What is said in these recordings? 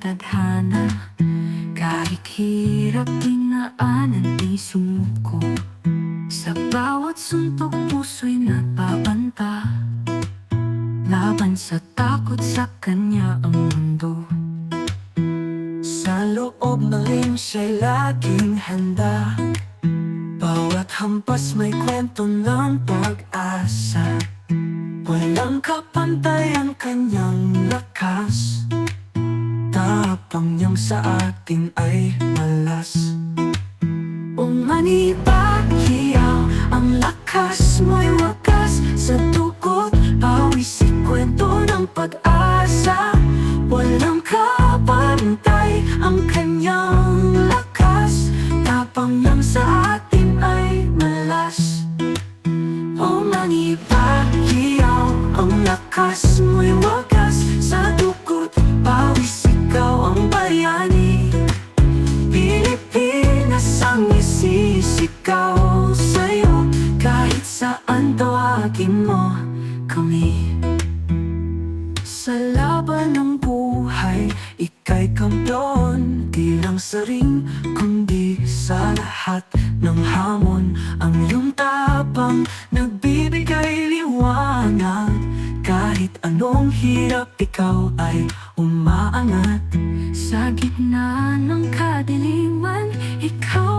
tadhana. Kahit hirap dinaanan di sumuko Sa bawat suntok puso'y nagpapanta Laban sa takot sa kanya ang mundo. Sa loob malim siya'y laging handa. Bawat hampas may kwento ng pag-asa. Walang kapantay ang kanyang sa atin ay malas. Umanibagiyaw ang lakas mo'y wakas Sa dugot, pawis kwento ng pag-asa. Walang kapantay ang kanyang lakas Tapang niyang sa atin ay malas. Manibagiyaw ang lakas mo'y wagas Sa laban ng buhay, ika'y kampiyon Di lang sa ring, kundi sa lahat ng hamon. Ang iyong tapang nagbibigay liwanag. Kahit anong hirap, ikaw ay umaangat. Sa gitna ng kadiliman, ikaw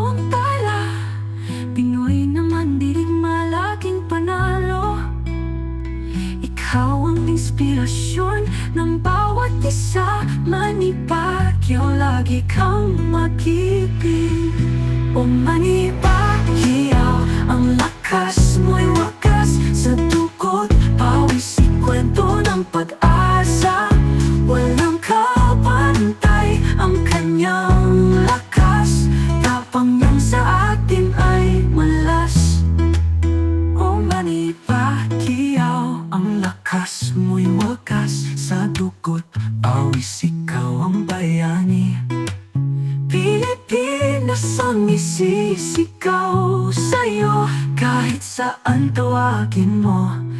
inspirasyon ng bawat isa. Manipagyo, lagi kang mag-ibig O manipagyo, ang lakas mo'y wakas. Sa dugot, pawis kwento ng pag-asa. Walang kapantay ang kanyang lakas Awis ikaw ang bayani. Pilipinas ang isisigaw sa'yo. Kahit saan tawagin mo